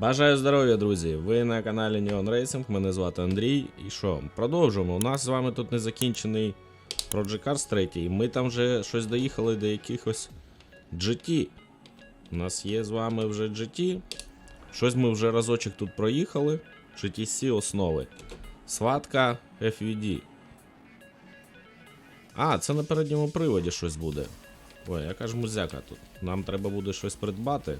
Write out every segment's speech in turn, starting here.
Бажаю здоров'я, друзі! Ви на каналі Neon Racing, мене звати Андрій. І що, продовжуємо. У нас з вами тут незакінчений Project Cars 3. І ми там вже щось доїхали до якихось GT. У нас є з вами вже GT. Щось ми вже разочок тут проїхали. GTC основи. Сватка FVD. А, це на передньому приводі щось буде. Ой, яка ж музяка тут. Нам треба буде щось придбати.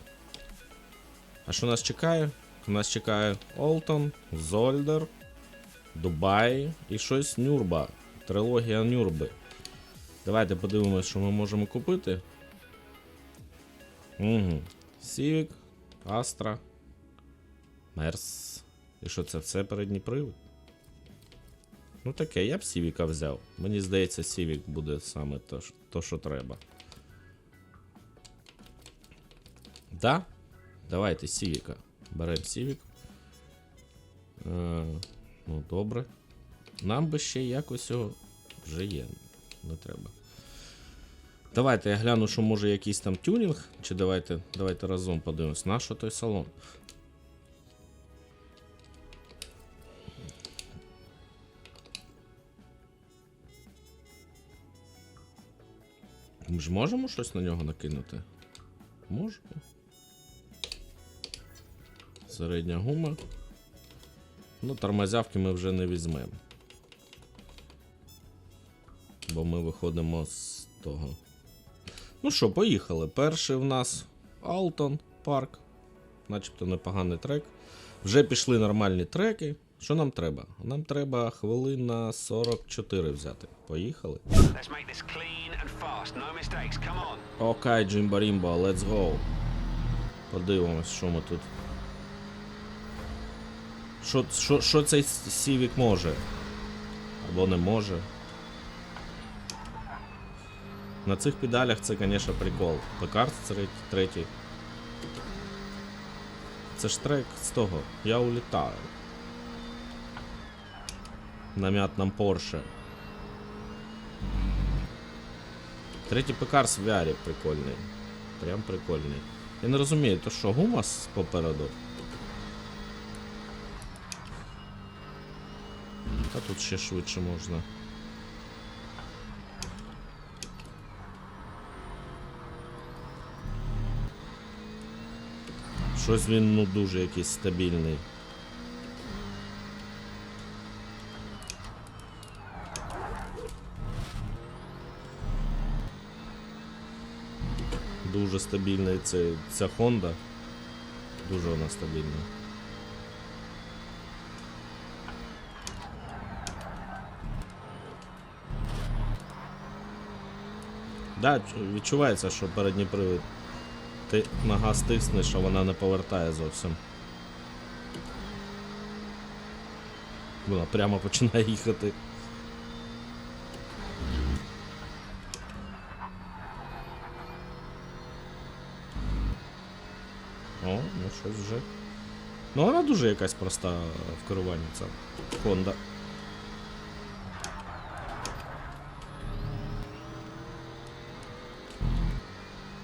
А що нас чекає? Нас чекає Олтон, Зольдер, Дубай і щось Нюрба. Трилогія Нюрби. Давайте подивимось, що ми можемо купити. Угу. Civic, Astra, Мерс. І що це все передній привід? Ну таке, я б Сівіка взяв. Мені здається, Civic буде саме то що треба. Да? Давайте Сівіка. Беремо Сівік. Е, ну, добре. Нам би ще якось його вже є. Не треба. Давайте я гляну, що може якийсь там тюнінг. Чи давайте, давайте разом подивимось. На що той салон? Ми ж можемо щось на нього накинути? Можемо. Середня гума. Ну, тормозявки ми вже не візьмемо. Бо ми виходимо з того. Ну що, поїхали. Перший в нас Алтон парк. Начебто непоганий трек. Вже пішли нормальні треки. Що нам треба? Нам треба хвилин на 44 взяти. Поїхали. Окей, Джимбарімбо, let's go. Подивимось, що ми тут. Що, що, що цей Сівік може? Або не може. На цих педалях це, звісно, прикол. Пекарт третій. Це ж трек з того. Я улітаю. На м'ятном Порше. Третій пекарс в VR прикольний. Прям прикольний. Я не розумію, то що, гумас попереду? Тут ще швидше можна. Щось він ну дуже якийсь стабільний. Дуже стабільний цей, ця Honda. Дуже вона стабільна. Да, відчувається, що передній привід. Ти нога стиснеш, а вона не повертає зовсім. Вона прямо починає їхати. О, ну щось вже. Ну вона дуже якась проста в керуванні ця Honda.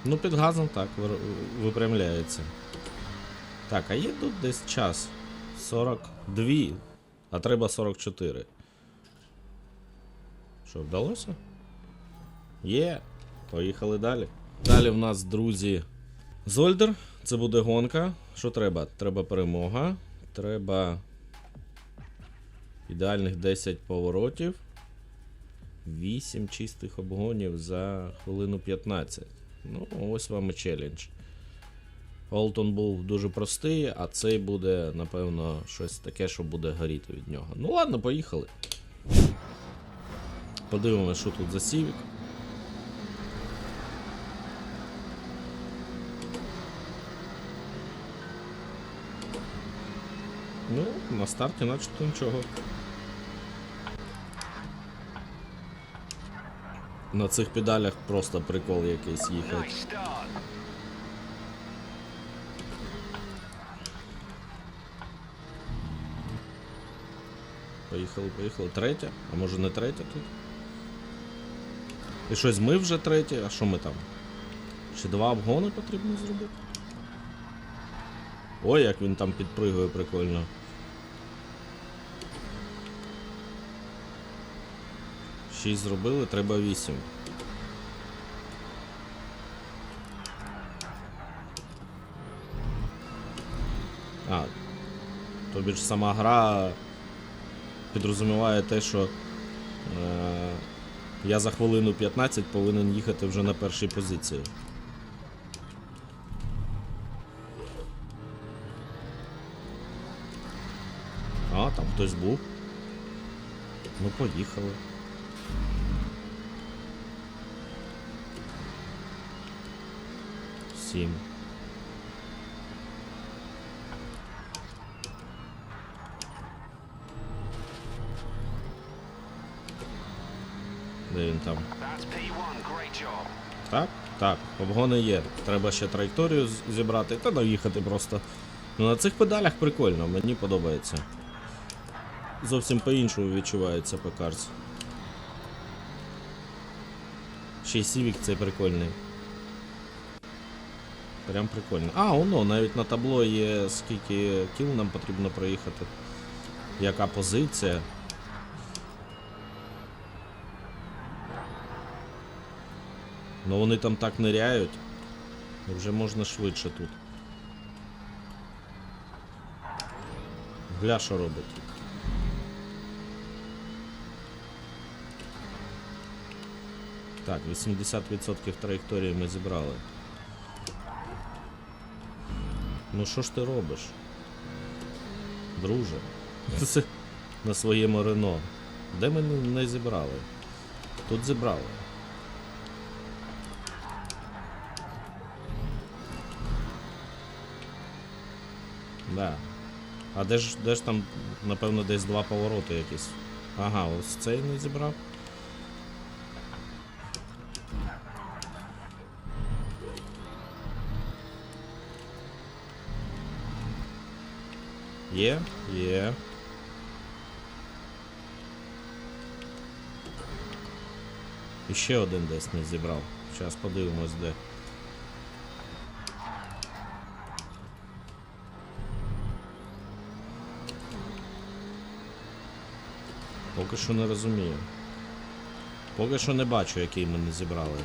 Ну, під газом так випрямляється. Так, а є тут десь час. 42, а треба 44. Що, вдалося? Є. Поїхали далі. Далі в нас, друзі, Зольдер. Це буде гонка. Що треба? Треба перемога. Треба ідеальних 10 поворотів. 8 чистих обгонів за хвилину 15. Ну, ось вам і челендж. Олтон був дуже простий, а цей буде, напевно, щось таке, що буде горіти від нього. Ну ладно, поїхали. Подивимося, що тут за Сівік. Ну, на старті начебто нічого. На цих педалях просто прикол якийсь їхати. Поїхали, поїхали. Третя? А може не третя тут? І щось ми вже третє, а що ми там? Ще два обгони потрібно зробити? Ой, як він там підпригує прикольно. Шість зробили, треба вісім. А, тобі ж сама гра підрозуміває те, що е, я за хвилину 15 повинен їхати вже на першій позиції. А, там хтось був. Ну, поїхали. Сім. Де він там? That's P1. Great job. Так, так, обгони є. Треба ще траєкторію зібрати та доїхати просто. Ну на цих педалях прикольно, мені подобається. Зовсім по-іншому відчувається пекарс. Ще й Civic цей прикольний. Прям прикольно. А, воно, навіть на табло є скільки кіл нам потрібно проїхати. Яка позиція. Ну вони там так ниряють. Вже можна швидше тут. Гля, що робить. Так, 80% траєкторії ми зібрали. Ну що ж ти робиш? Друже. Це на своєму Рено. Де ми не не зібрали? Тут зібрали. Да. А де ж, де ж там, напевно, десь два повороти якісь. Ага, ось цей не зібрав. Є, є. І ще один десь не зібрав. Зараз подивимось де. Поки що не розумію. Поки що не бачу, який ми не зібрали.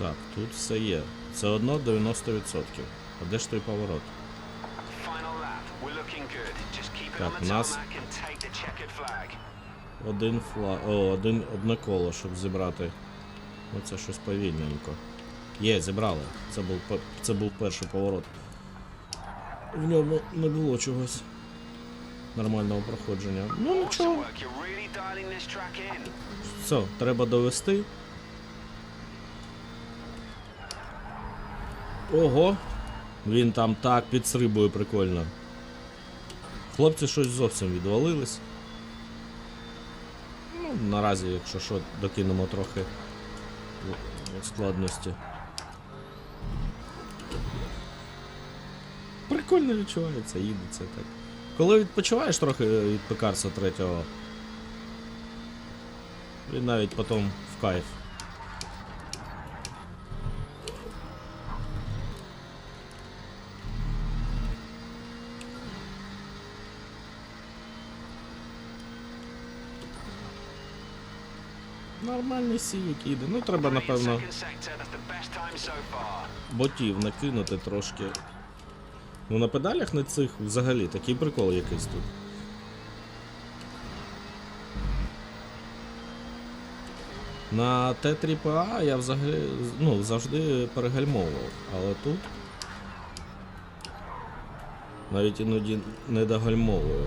Так, тут все є. Це одно 90%. А де ж той поворот? Так, the нас-. Один фла. О, один одне коло, щоб зібрати. Ну це щось повільненько. Є, зібрали. Це був це був перший поворот. В ньому не було чогось нормального проходження. Ну нічого. Все, треба довести. Ого! Він там так підстрибує прикольно. Хлопці щось зовсім відвалились. Ну, наразі, якщо що, докинемо трохи складності. Прикольно відчувається, їдеться так. Коли відпочиваєш трохи від пекарса третього, і навіть потім в кайф. Нормальний сівік іде. Ну треба, напевно, ботів накинути трошки. Ну на педалях на цих взагалі такий прикол якийсь тут. На Т3ПА я взагалі ну, завжди перегальмовував, але тут навіть іноді не догальмовую.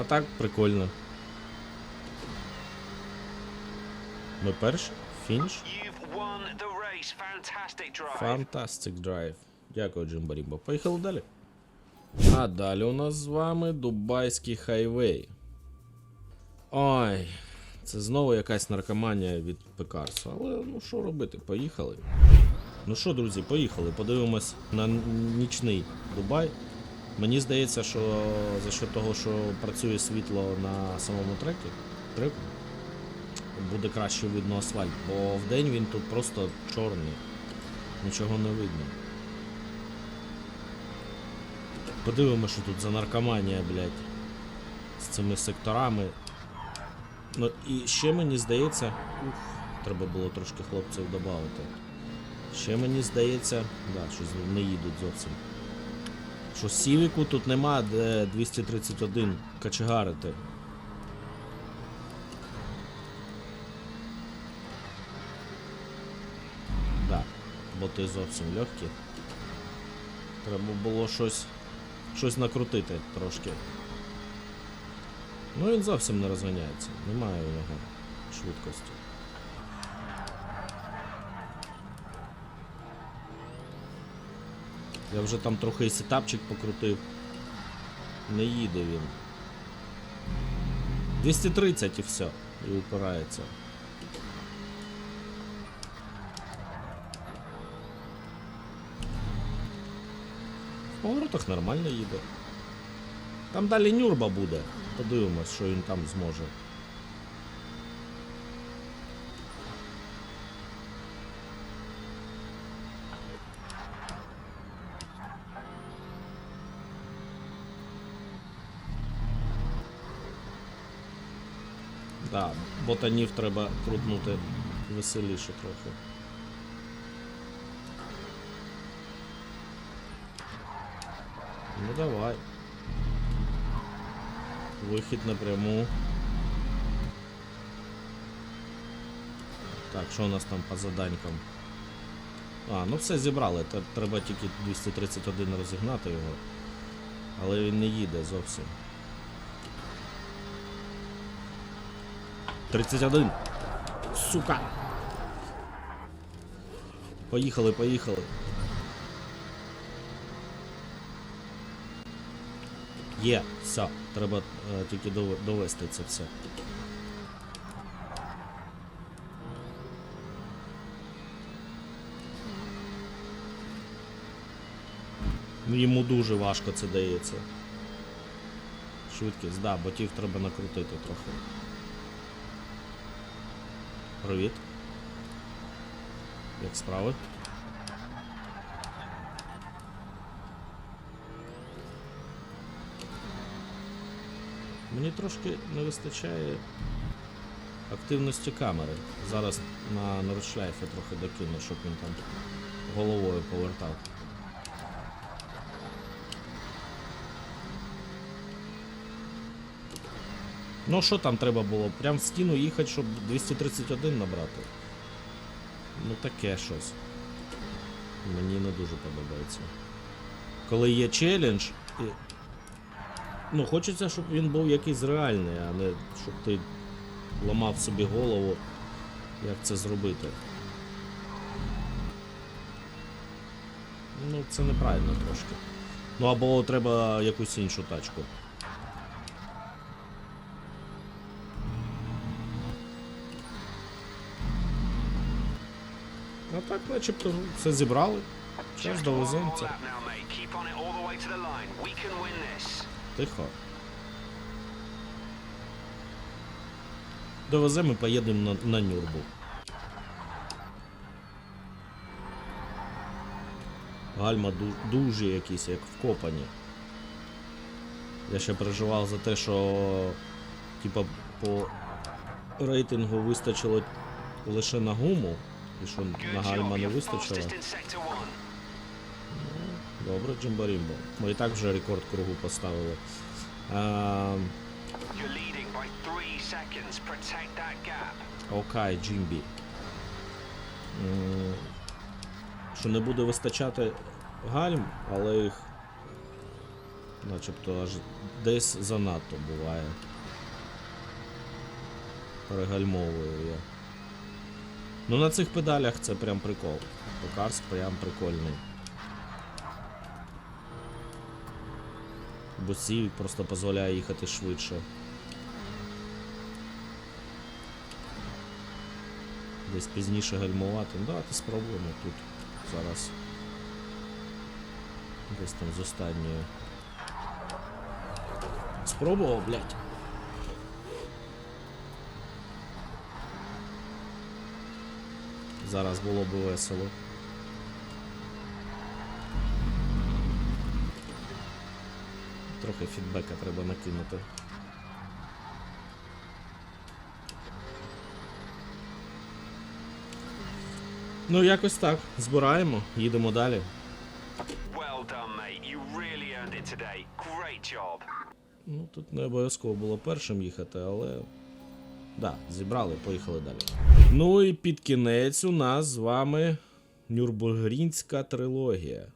А так прикольно. Ми перші? Drive. Fantastic Drive. Дякую, Джимбарімбо. Поїхали далі. А далі у нас з вами Дубайський хайвей. Ой, це знову якась наркоманія від пекарства. Але ну що робити, поїхали. Ну що, друзі, поїхали. Подивимось на нічний Дубай. Мені здається, що за що того, що працює світло на самому трекі, треку, буде краще видно асфальт, бо вдень він тут просто чорний. Нічого не видно. Подивимося, що тут за наркоманія, блядь. З цими секторами. Ну і ще мені здається. Ух, треба було трошки хлопців додати. Ще мені здається. Да, щось не їдуть зовсім. Що Сівіку тут нема де 231 качегарити. Да, боти зовсім легкі. Треба було щось. щось накрутити трошки. Ну він зовсім не розганяється. Немає у нього швидкості. Я вже там трохи сетапчик покрутив. Не їде він. 230 і все. І упирається. В поворотах нормально їде. Там далі Нюрба буде. Подивимось, що він там зможе. Да, ботанів треба крутнути веселіше трохи. Ну давай. Вихід напряму. Так, що у нас там по заданькам? А, ну все зібрали. Треба тільки 231 розігнати його. Але він не їде зовсім. 31. Сука. Поїхали, поїхали. Є, все, треба е, тільки дов- довести це все. Ну, Йому дуже важко це дається. Швидкість, да, ботів треба накрутити трохи. Привіт. Як справи? Мені трошки не вистачає активності камери. Зараз на нордшлайфі трохи докину, щоб він там головою повертав. Ну що там треба було? Прям в стіну їхати, щоб 231 набрати. Ну таке щось. Мені не дуже подобається. Коли є челендж. Ну хочеться, щоб він був якийсь реальний, а не щоб ти ламав собі голову, як це зробити. Ну, це неправильно трошки. Ну або треба якусь іншу тачку. А так, начебто, все зібрали. Зараз довеземо це. Тихо. Довеземо і поїдемо на, на Нюрбу. Гальма ду- дуже якісь, як вкопані. Я ще переживав за те, що типа по рейтингу вистачило лише на гуму, і що на гальма не вистачило. Добре, Джимбарімбо. Ми і так вже рекорд кругу поставили. А. Окей, Джимбі. Що не буде вистачати гальм, але їх начебто аж десь занадто буває. Перегальмовую я. Ну на цих педалях це прям прикол. Покарс прям прикольний. Бо Civic просто дозволяє їхати швидше. Десь пізніше гальмувати. Ну, давайте спробуємо тут зараз. Десь там з останньої. Спробував, блядь. Зараз було б весело. Трохи фідбека треба накинути. Ну, якось так. Збираємо, їдемо далі. Well done, mate. You really earned it today. Great job. Ну, тут не обов'язково було першим їхати, але. Да, зібрали, поїхали далі. Ну і під кінець у нас з вами Нюрбургрінська трилогія.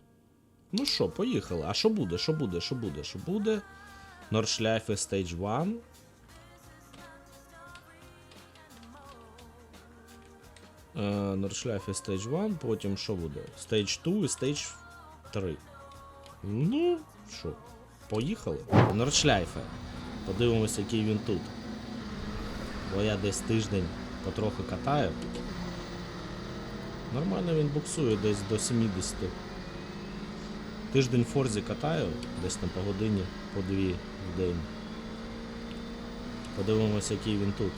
Ну що, поїхали. А що буде? Що буде? Що буде? Що буде? Nordschleife Stage 1. Е, Nordschleife Stage 1, потім що буде? Stage 2 і Stage 3. Ну, що, поїхали. Нордшляйфе. Подивимося, який він тут. Бо я десь тиждень потроху катаю. Нормально він буксує десь до 70. Тиждень Форзі катаю, десь там по годині, по дві в день. Подивимося, який він тут.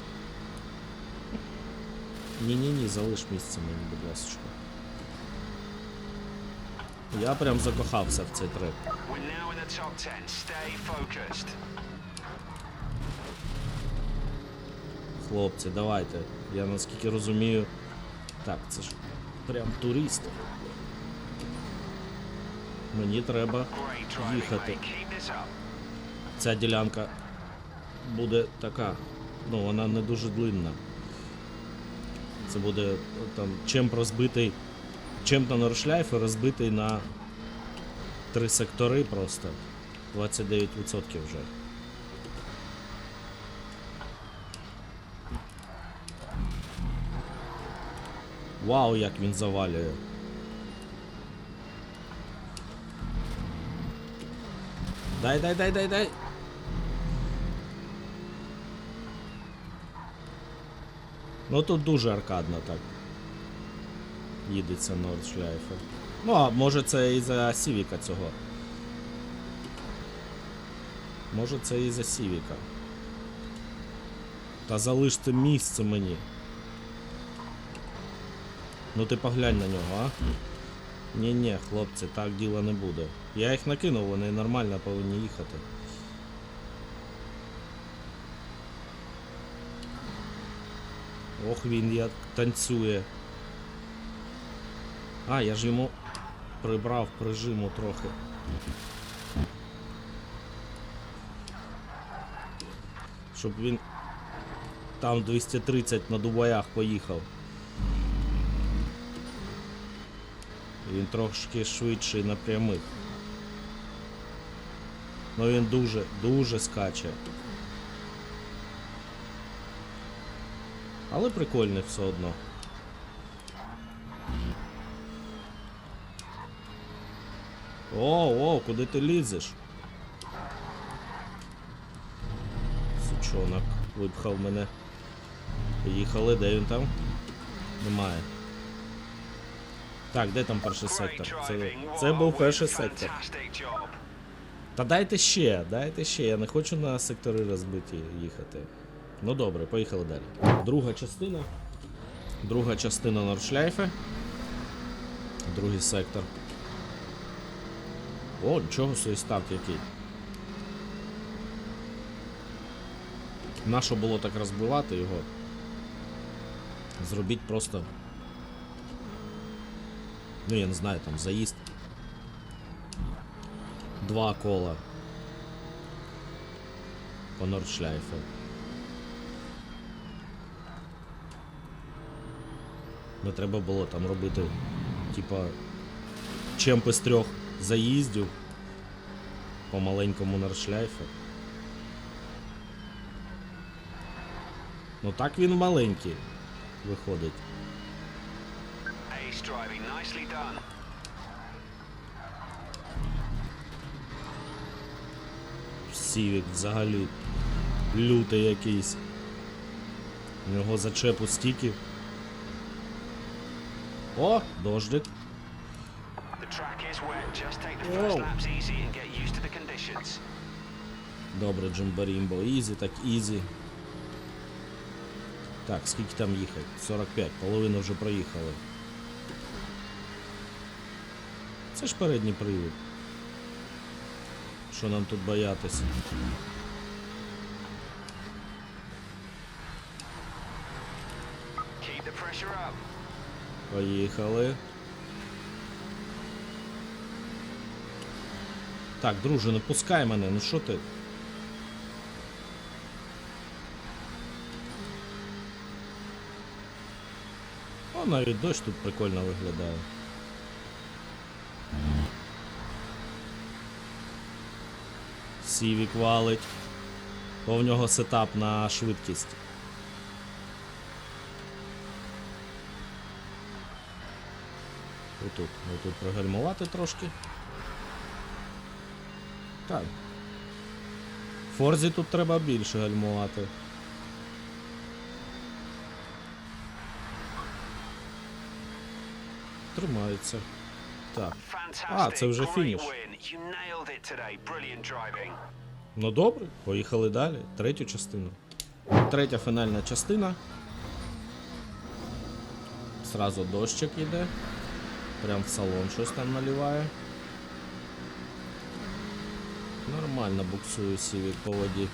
Ні-ні-ні, залиш місце мені, будь ласка. Я прям закохався в цей трек. We're now in the top 10. Stay focused. Хлопці, давайте. Я наскільки розумію. Так, це ж прям турист. Мені треба їхати. Ця ділянка буде така. Ну, вона не дуже длинна. Це буде там чемп розбитий. Чемп на Норшляйфі розбитий на три сектори просто. 29% вже. Вау, як він завалює. Дай, дай, дай, дай, дай. Ну тут дуже аркадно так. Їдеться Нордшляйфе. Ну, а може це і за Сівіка цього. Може це і за Сівіка. Та залиште місце мені. Ну ти поглянь на нього, а? Ні-ні, хлопці, так діла не буде. Я їх накинув, вони нормально повинні їхати. Ох, він як танцює. А, я ж йому прибрав прижиму трохи. Щоб він там 230 на дубаях поїхав. Він трошки швидший на прямих. Ну він дуже, дуже скаче. Але прикольний все одно. О, о, куди ти лізеш? Сучонок випхав мене. Поїхали, де він там? Немає. Так, де там перший сектор? Це, це був перший сектор. Та дайте ще, дайте ще. Я не хочу на сектори розбиті їхати. Ну добре, поїхали далі. Друга частина. Друга частина Нордшляйфе. Другий сектор. О, нічого собі старт який. Нащо було так розбивати його? Зробіть просто. Ну, я не знаю, там заїзд. Два кола. По Нордшляйфу. Не треба було там робити, типа, чемпи з трьох заїздів по маленькому Нордшляйфу. Ну так він маленький виходить. Nicely done. Сівік взагалі лютий якийсь. У нього зачепу стільки. О, дождик. Добре, Джимбарімбо. Ізі, так ізі. Так, скільки там їхати? 45, половину вже проїхали. Це ж передній привід. Що нам тут боятися? Поїхали. Так, друже, не пускай мене, ну що ти? О, навіть дощ тут прикольно виглядає. Сівік валить. Бо в нього сетап на швидкість. Отут, отут прогальмувати трошки. Так. Форзі тут треба більше гальмувати. Тримається. Так. Fantastic. це вже фініш. Ну добре, поїхали далі. Третю частину. Третя фінальна частина. Сразу дощик іде. Прям в салон щось там наливає. Нормально буксує сівік по воді.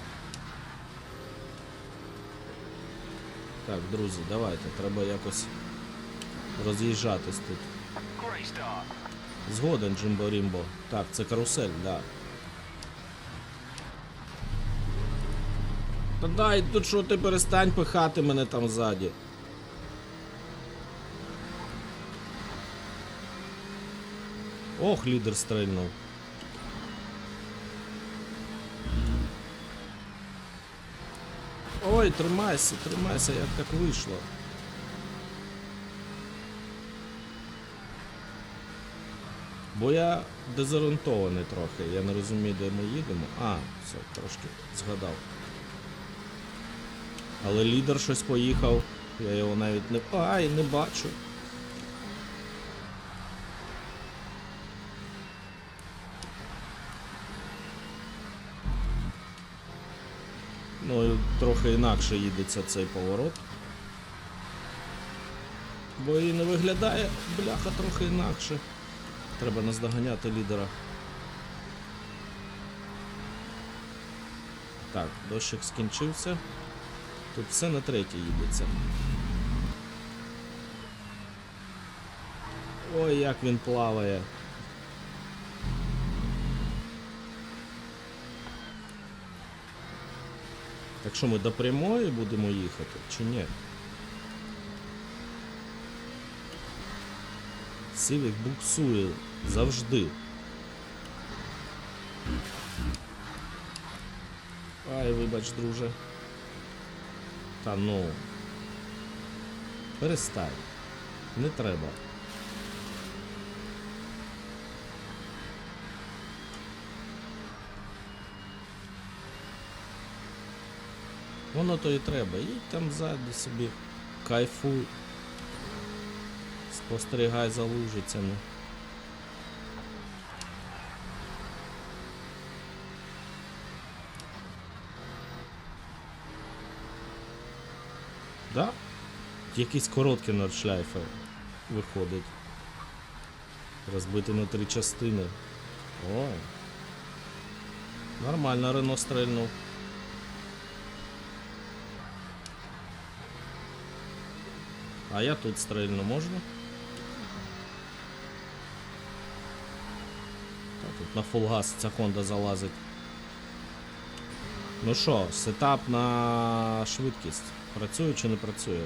Так, друзі, давайте, треба якось роз'їжджатись тут. Згоден, Джимбо Рімбо. Так, це карусель, да. Та дай, тут що ти перестань пихати мене там ззаді. Ох, лідер стрельнув. Ой, тримайся, тримайся, як так вийшло. Бо я дезорієнтований трохи, я не розумію, де ми їдемо. А, все, трошки згадав. Але лідер щось поїхав, я його навіть не. Ай, не бачу. Ну, трохи інакше їдеться цей поворот. Бо і не виглядає бляха трохи інакше. Треба наздоганяти лідера. Так, дощик скінчився. Тут все на третій їдеться. Ой, як він плаває. Так що ми до прямої будемо їхати чи ні? Сивік буксує завжди. Ай, вибач, друже. Та ну. Перестань. Не треба. Воно то і треба. Їдь там ззаді собі. Кайфуй. Спостерігай за лужицями. Да? Якісь короткі нордшляйфи виходить. Розбити на три частини. О. Нормально Рено стрельнув. А я тут стрельну можна? Тут на фул газ ця Honda залазить. Ну що, сетап на швидкість. Працює чи не працює?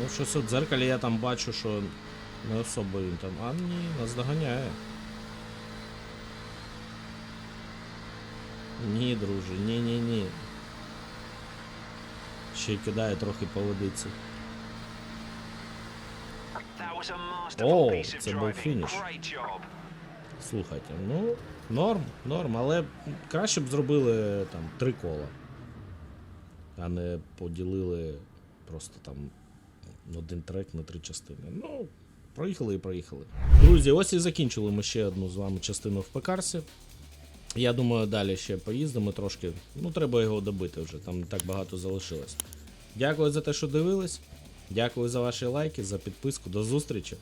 Ну, щось у дзеркалі я там бачу, що не особо він там. А ні, нас доганяє. Ні, друже, ні, ні, ні. Ще й кидає трохи по водиці. О, це був фініш. Слухайте, ну, норм, норм, але краще б зробили там три кола. А не поділили просто там один трек на три частини. Ну, Проїхали і проїхали. Друзі, ось і закінчили ми ще одну з вами частину в пекарсі. Я думаю, далі ще поїздимо трошки. Ну, треба його добити вже, там не так багато залишилось. Дякую за те, що дивились. Дякую за ваші лайки, за підписку. До зустрічі.